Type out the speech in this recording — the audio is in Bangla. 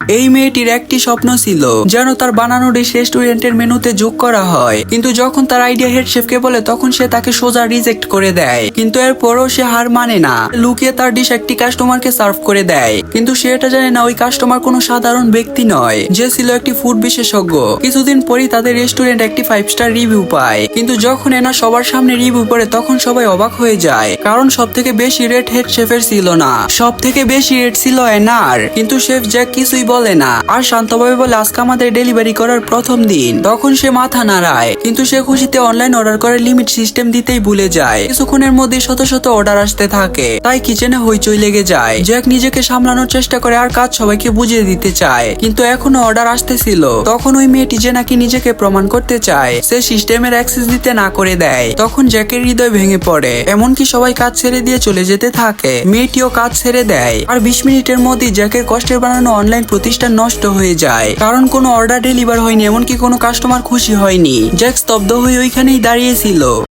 এই মেয়েটির একটি স্বপ্ন ছিল যেন তার বানানো ডিশ রেস্টুরেন্টের মেনুতে যোগ করা হয়। কিন্তু যখন তার আইডিয়া হেড শেফকে বলে, তখন সে তাকে সোজা রিজেক্ট করে দেয়। কিন্তু এরপরও সে হার মানে না। লুকিয়ে তার ডিশ একটি কাস্টমারকে সার্ভ করে দেয়। কিন্তু সে এটা জানে না, ওই কাস্টমার কোনো সাধারণ ব্যক্তি নয়। যে ছিল একটি ফুড বিশেষজ্ঞ। কিছুদিন পরেই তাদের রেস্টুরেন্ট একটি ফাইভ স্টার রিভিউ পায়। কিন্তু যখন এনা সবার সামনে রিভিউ করে, তখন সবাই অবাক হয়ে যায়। কারণ সব থেকে বেশি রেট হেড শেফের ছিল না। সব থেকে বেশি রেট ছিল এনার। কিন্তু শেফ জ্যাক কিছুই বলে না। আর শান্তভাবে বলে, আজকে আমাদের ডেলিভারি করার প্রথম দিন। তখন সে মাথা নাড়ায়। কিন্তু সে খুশিতে অনলাইন অর্ডার করে লিমিট সিস্টেম দিতেই ভুলে যায়। কিছুক্ষণের মধ্যে শত শত অর্ডার আসতে থাকে। তাই কিচেনে হইচই লেগে যায়। জ্যাক নিজেকে সামলানোর চেষ্টা করে আর কাজ সবাইকে বুঝিয়ে দিতে চায়। কিন্তু এখনও অর্ডার আসতেছিল। তখন ওই মেয়েটি যে নাকি নিজেকে প্রমাণ করতে চায়, সে সিস্টেমের অ্যাক্সেস দিতে না করে দেয়। তখন জ্যাকের হৃদয় ভেঙে পড়ে। এমনকি সবাই কাজ ছেড়ে দিয়ে চলে যেতে থাকে। মেয়েটিও কাজ ছেড়ে দেয়। আর বিশ মিনিটের মধ্যেই জ্যাকের কষ্টের বানানো অনলাইন প্রতিষ্ঠান নষ্ট হয়ে যায়। কারণ কোনো অর্ডার ডেলিভার হয়নি, এমনকি কোনো কাস্টমার খুশি হয়নি। জ্যাক স্তব্ধ হয়ে ওইখানেই দাঁড়িয়েছিল।